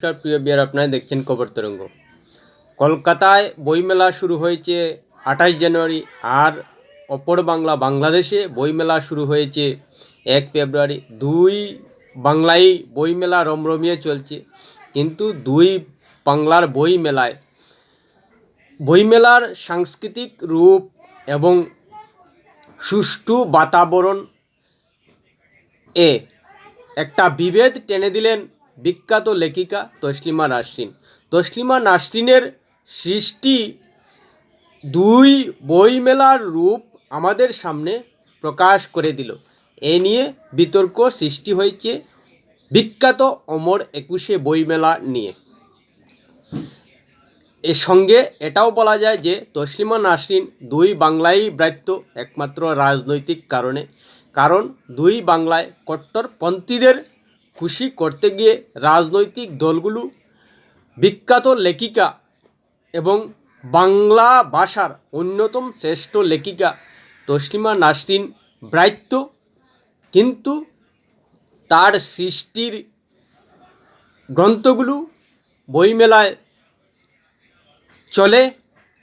নমস্কার, প্রিয় বিয়ার আপনারা দেখছেন খবর তরঙ্গ। কলকাতায় বইমেলা শুরু হয়েছে আঠাশ জানুয়ারি আর অপর বাংলা, বাংলাদেশে বইমেলা শুরু হয়েছে এক ফেব্রুয়ারি। দুই বাংলায় বইমেলা রমরমিয়ে চলছে, কিন্তু দুই বাংলার বই মেলায় বইমেলার সাংস্কৃতিক রূপ এবং সুষ্ঠু বাতাবরণ এ একটা বিভেদ টেনে দিলেন বিখ্যাত লেখিকা তসলিমা নাসরিন। তসলিমা নাসরিনের সৃষ্টি দুই বইমেলার রূপ আমাদের সামনে প্রকাশ করে দিল। এ নিয়ে বিতর্ক সৃষ্টি হয়েছে বিখ্যাত অমর একুশে বইমেলা নিয়ে। এর সঙ্গে এটাও বলা যায় যে তসলিমা নাসরিন দুই বাংলায় ব্রাত্য একমাত্র রাজনৈতিক কারণে। কারণ দুই বাংলায় কট্টরপন্থীদের খুশি করতে গিয়ে রাজনৈতিক দলগুলো বিখ্যাত লেখিকা এবং বাংলা ভাষার অন্যতম শ্রেষ্ঠ লেখিকা তসলিমা নাসরিন ব্রাত্য কিন্তু তার সৃষ্টির গ্রন্থগুলো বইমেলায় চলে,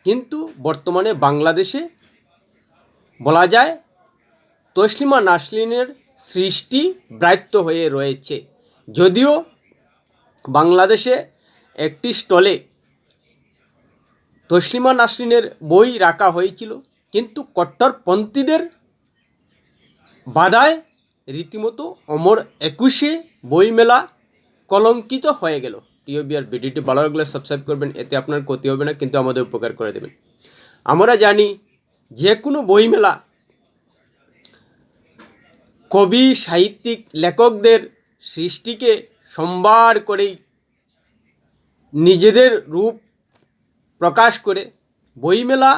কিন্তু বর্তমানে বাংলাদেশে বলা যায় তসলিমা নাসরিনের সৃষ্টি ব্রাত্য হয়ে রয়েছে। যদিও বাংলাদেশে একটি স্টলে তসলিমা নাসরিনের বই রাখা হয়েছিল, কিন্তু কট্টরপন্থীদের বাধায় রীতিমতো অমর একুশে বইমেলা কলঙ্কিত হয়ে গেল। বিয়ার ভিডিওটি ভালো লাগলে সাবস্ক্রাইব করবেন, এতে আপনার ক্ষতি হবে না, কিন্তু আমাদের উপকার করে দেবেন। আমরা জানি যে কোনো বইমেলা কবি, সাহিত্যিক, লেখকদের সৃষ্টিকে সম্ভার করেই নিজেদের রূপ প্রকাশ করে বইমেলা,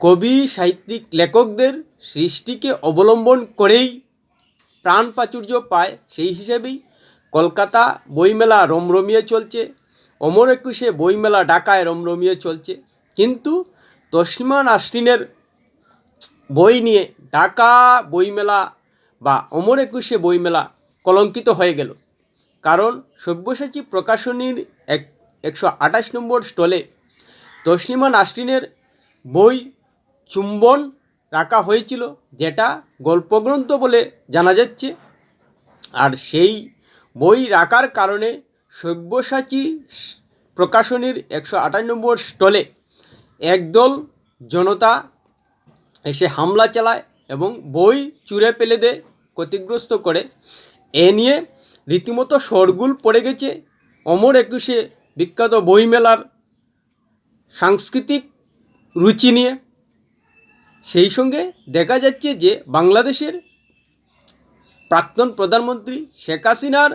কবি, সাহিত্যিক, লেখকদের সৃষ্টিকে অবলম্বন করেই প্রাণ প্রাচুর্য পায়, সেই হিসেবেই কলকাতা বইমেলা রমরমিয়ে চলছে, অমর একুশে বইমেলা ঢাকায় রমরমিয়ে চলছে। কিন্তু তসলিমা নাসরিনের বই নিয়ে ঢাকা বইমেলা বা অমর একুশে বইমেলা কলঙ্কিত হয়ে গেল। কারণ সব্যসাচী প্রকাশনীর এক একশো আঠাশ নম্বর স্টলে তসলিমা নাসরিনের বই চুম্বন রাখা হয়েছিল, যেটা গল্পগ্রন্থ বলে জানা যাচ্ছে। আর সেই বই রাখার কারণে সব্যসাচী প্রকাশনীর একশো আঠাশ নম্বর স্টলে একদল জনতা এসে হামলা চালায় এবং বই চুরে পেলে দেয়, ক্ষতিগ্রস্ত করে। এ নিয়ে রীতিমতো শোরগুল পড়ে গেছে। অমর একুশে বিখ্যাত বইমেলার সাংস্কৃতিক রুচি নিয়ে। সেই সঙ্গে দেখা যাচ্ছে যে বাংলাদেশের প্রাক্তন প্রধানমন্ত্রী শেখ হাসিনার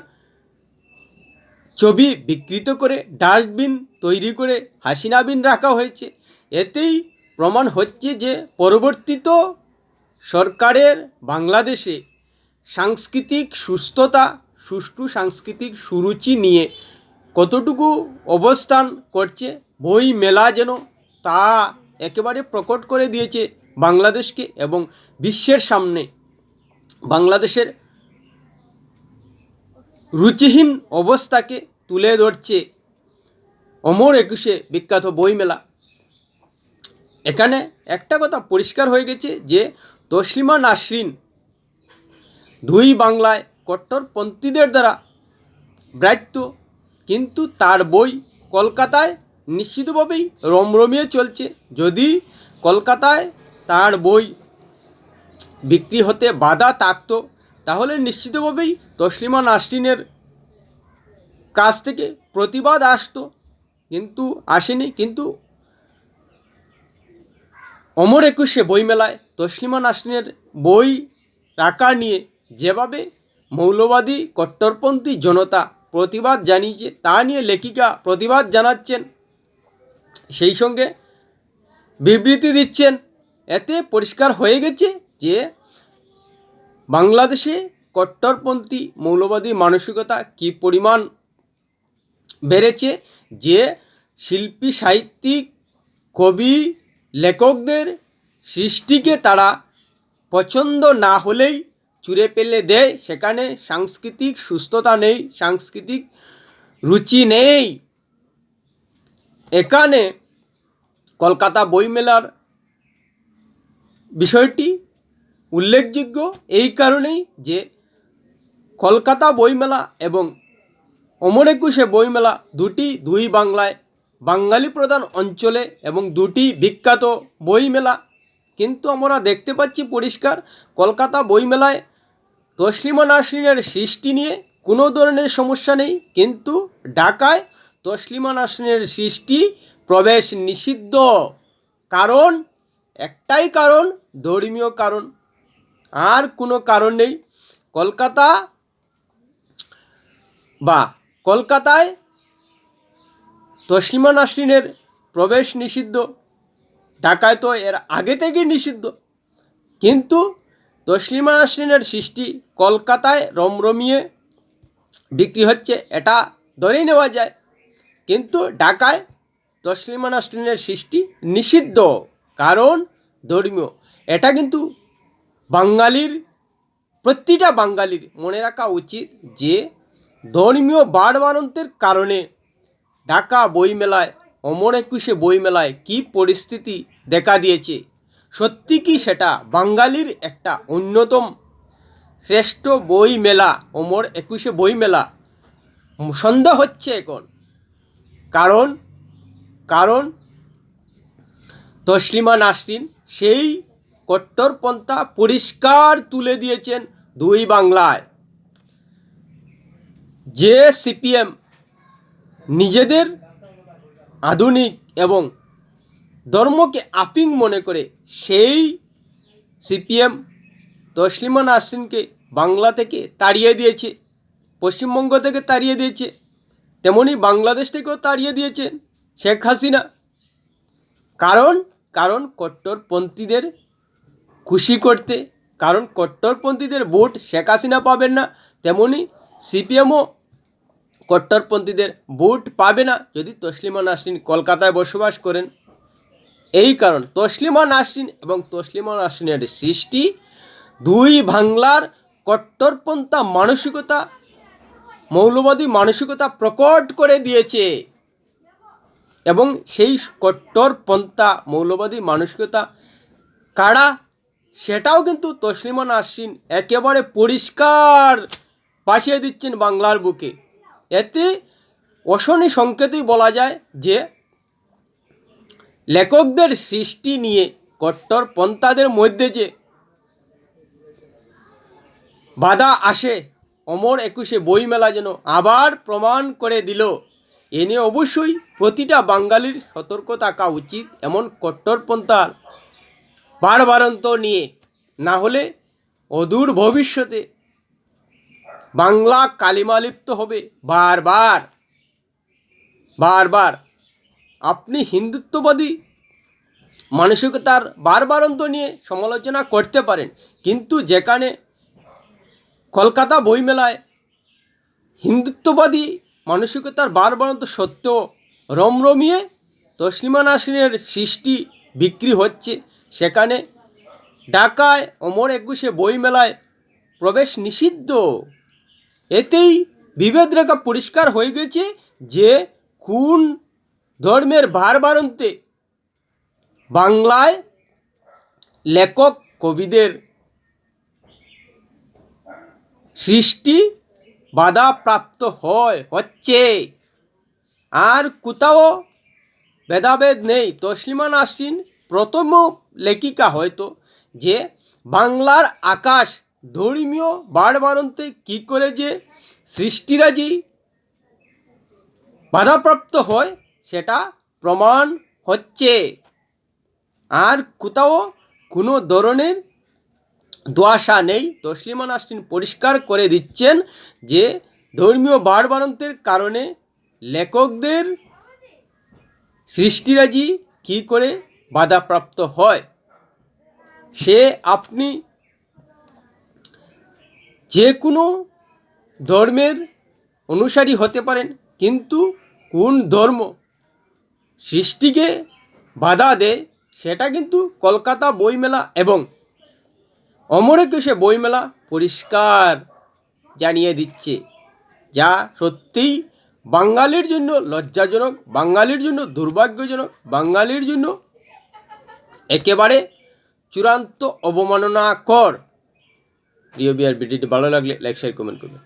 ছবি বিকৃত করে ডাস্টবিন তৈরি করে হাসিনা বিন রাখা হয়েছে। এতেই প্রমাণ হচ্ছে যে পরবর্তীত সরকারের বাংলাদেশে সাংস্কৃতিক সুস্থতা, সুষ্ঠু সাংস্কৃতিক সুরুচি নিয়ে কতটুকু অবস্থান করছে, বই মেলা যেন তা একেবারে প্রকট করে দিয়েছে বাংলাদেশকে এবং বিশ্বের সামনে বাংলাদেশের রুচিহীন অবস্থাকে তুলে ধরছে অমর একুশে বিখ্যাত বইমেলা এখানে একটা কথা পরিষ্কার হয়ে গেছে যে তসলিমা নাসরিন দুই বাংলায় কট্টরপন্থীদের দ্বারা ব্রাত্য, কিন্তু তার বই কলকাতায় নিশ্চিতভাবেই রমরমিয়ে চলছে। যদি কলকাতায় তার বই বিক্রি হতে বাধা থাকত, তাহলে নিশ্চিতভাবেই তসলিমা নাসরিনের কাছ থেকে প্রতিবাদ আসতো। কিন্তু আসেনি, কিন্তু অমর একুশে বইমেলায় তসলিমা নাসরিনের বই রাখা নিয়ে যেভাবে মৌলবাদী কট্টরপন্থী জনতা প্রতিবাদ জানিয়েছে, তা নিয়ে লেখিকা প্রতিবাদ জানাচ্ছেন, সেই সঙ্গে বিবৃতি দিচ্ছেন। এতে পরিষ্কার হয়ে গেছে যে বাংলাদেশে কট্টরপন্থী মৌলবাদী মানসিকতা কী পরিমাণ বেড়েছে, যে শিল্পী, সাহিত্যিক, কবি, লেখকদের সৃষ্টিকে তারা পছন্দ না হলেই চুরে পেলে দেয়, সেখানে সাংস্কৃতিক সুস্থতা নেই, সাংস্কৃতিক রুচি নেই। এখানে কলকাতা বইমেলার বিষয়টি উল্লেখযোগ্য এই কারণেই যে কলকাতা বইমেলা এবং অমর একুশে বইমেলা দুটি দুই বাংলায় বাঙালি প্রধান অঞ্চলে এবং দুটি বিখ্যাত বইমেলা। কিন্তু আমরা দেখতে পাচ্ছি পরিষ্কার, কলকাতা বইমেলায় তসলিমা নাসরিনের সৃষ্টি নিয়ে কোনো ধরনের সমস্যা নেই, কিন্তু ঢাকায় তসলিমা নাসরিনের সৃষ্টি প্রবেশ নিষিদ্ধ। কারণ? একটাই কারণ, ধর্মীয় কারণ। আর কোনো কারণ নেই। কলকাতা বা কলকাতায় তসলিমা নাসরিনের প্রবেশ নিষিদ্ধ। ঢাকায় তো এর আগে থেকেই নিষিদ্ধ। কিন্তু তসলিমা নাসরিনের সৃষ্টি কলকাতায় রমরমিয়ে বিক্রি হচ্ছে, এটা ধরেই নেওয়া যায়। কিন্তু ঢাকায় তসলিমা নাসরিনের সৃষ্টি নিষিদ্ধ, কারণ ধর্মীয়। এটা কিন্তু বাঙালির, প্রতিটা বাঙালির মনে রাখা উচিত যে ধর্মীয় বাড়বাড়ন্তের কারণে ঢাকা বইমেলায়, অমর একুশে বইমেলায় কী পরিস্থিতি দেখা দিয়েছে। সত্যি কি সেটা? বাঙালির একটা অন্যতম শ্রেষ্ঠ বই মেলা অমর একুশে বই মেলা সন্দেহ হচ্ছে এখন। কারণ কারণ তসলিমা নাসরিন সেই কট্টরপন্থা পরিষ্কার তুলে দিয়েছেন দুই বাংলায়। যে সিপিএম নিজেদের আধুনিক এবং ধর্মকে আপিং মনে করে সেই সিপিএম তসলিমা নাসরিনকে বাংলা থেকে তাড়িয়ে দিয়েছে, পশ্চিমবঙ্গ থেকে তাড়িয়ে দিয়েছে, তেমনি বাংলাদেশ থেকেও তাড়িয়ে দিয়েছেন শেখ হাসিনা। কারণ কারণ কট্টরপন্থীদের খুশি করতে, কারণ কট্টরপন্থীদের ভোট শেখ হাসিনা পাবেন না, তেমনি সিপিএমও কট্টরপন্থীদের ভোট পাবে না যদি তসলিমা নাসরিন কলকাতায় বসবাস করেন। এই কারণ তসলিমা নাসরিন এবং তসলিমা নাসরিনের সৃষ্টি দুই বাংলার কট্টরপন্থা মানসিকতা, মৌলবাদী মানসিকতা প্রকট করে দিয়েছে। এবং সেই কট্টরপন্থা, মৌলবাদী মানসিকতা কারা সেটাও কিন্তু তসলিমা নাসরিন একেবারে পরিষ্কার পাঠিয়ে দিচ্ছেন বাংলার বুকে। এতে অশনি সংকেতই বলা যায় যে লেখকদের সৃষ্টি নিয়ে কট্টরপন্থাদের মধ্যে যে বাধা আসে, অমর একুশে বইমেলা যেন আবার প্রমাণ করে দিল। এ নিয়ে অবশ্যই প্রতিটা বাঙালির সতর্ক থাকা উচিত, এমন কট্টরপন্থার বারবারন্ত নিয়ে। না হলে অদূর ভবিষ্যতে বাংলা কালিমালিপ্ত হবে বারবার বারবার। আপনি হিন্দুত্ববাদী মানসিকতার বারবারন্ত নিয়ে সমালোচনা করতে পারেন, কিন্তু যেখানে কলকাতা বইমেলায় হিন্দুত্ববাদী মানসিকতার বারবারন্ত সত্ত্বেও রমরমিয়ে তসলিমা নাসরিনের সৃষ্টি বিক্রি হচ্ছে, সেখানে ঢাকায় অমর একুশে বইমেলায় প্রবেশ নিষিদ্ধ। এতেই বিভেদ রেখা পরিষ্কার হয়ে গেছে যে কোন ধর্মের বারবারন্তে বাংলায় লেখক কবিদের সৃষ্টি বাধাপ্রাপ্ত হয়, হচ্ছে। আর কোথাও ভেদাভেদ নেই। তসলিমা নাসরিন প্রথম লেখিকা হয়তো যে বাংলার আকাশ ধর্মীয় বাড়বাড়ন্তে কী করে যে সৃষ্টিরাজি বাধাপ্রাপ্ত হয় সেটা প্রমাণ হচ্ছে। আর কোথাও কোনো ধরনের দোয়াশা নেই। তসলিমা নাসরিন পরিষ্কার করে দিচ্ছেন যে ধর্মীয় বাড়বাড়ন্তের কারণে লেখকদের সৃষ্টিরাজি কী করে বাধাপ্রাপ্ত হয়? সে আপনি যে কোনো ধর্মের অনুসারী হতে পারেন, কিন্তু কোন ধর্ম সৃষ্টিকে বাধা দেয়, সেটা কিন্তু কলকাতা বইমেলা এবং অমর একুশে বইমেলা পরিষ্কার জানিয়ে দিচ্ছে। যা সত্যিই বাঙালির জন্য লজ্জাজনক, বাঙালির জন্য দুর্ভাগ্যজনক, বাঙালির জন্য একেবারে চূড়ান্ত অবমাননাকর। প্রিয় বিয়ার ভিডিওটি ভালো লাগলে লাইক শেয়ার কমেন্ট করবেন।